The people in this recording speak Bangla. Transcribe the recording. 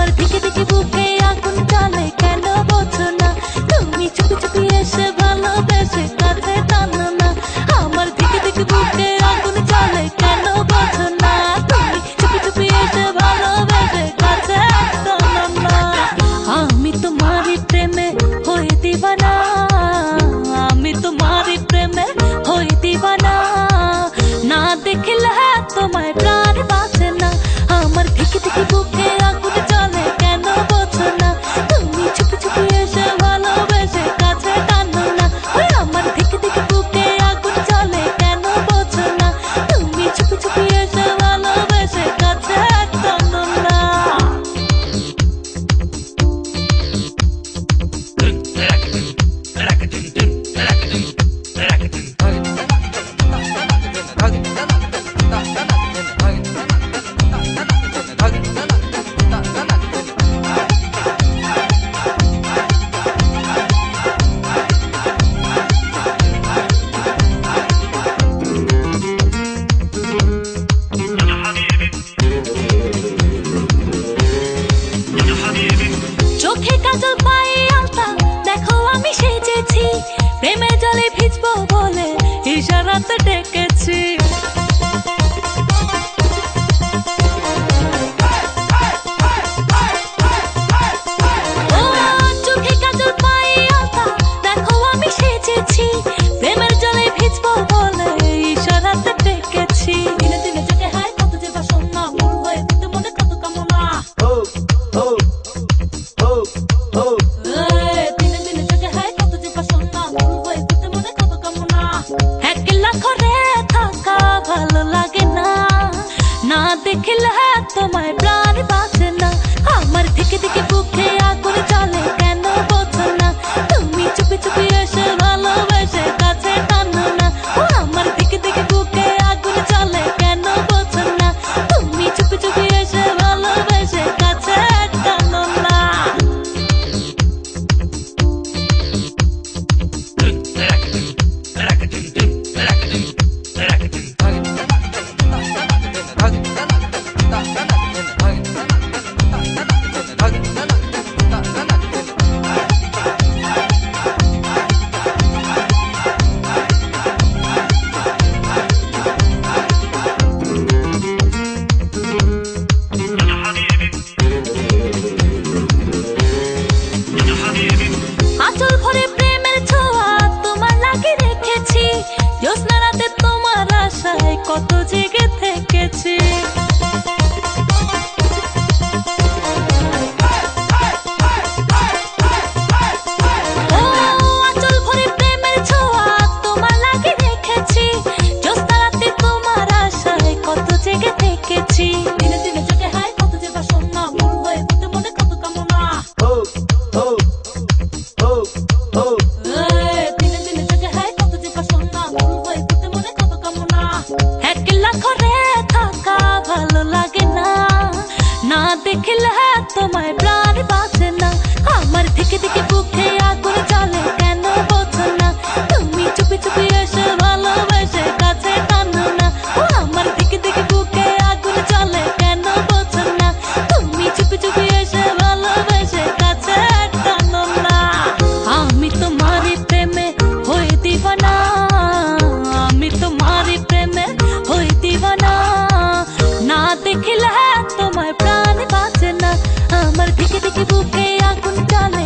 তোমার দিকে দিকে বুকে আগুন জ্বলে, কেন বোঝো না? তুমি চুপি চুপি এসে ভালোবেসে কাছে টানো না। আমার দিকে দিকে বুকে আগুন জ্বলে, কেন বোঝো না? তুমি চুপি চুপি এসে ভালোবেসে কাছে টানো না। আমি তোমারই প্রেমে হই দিবানা। আমি তোমারই প্রেমে হই দিবানা। না দেখিল হ্যাঁ তোমায় ইশারাতে ডেকে কত জেগে থেকেছি। corre. আমার দিকে দিকে বুকে আগুন জ্বলে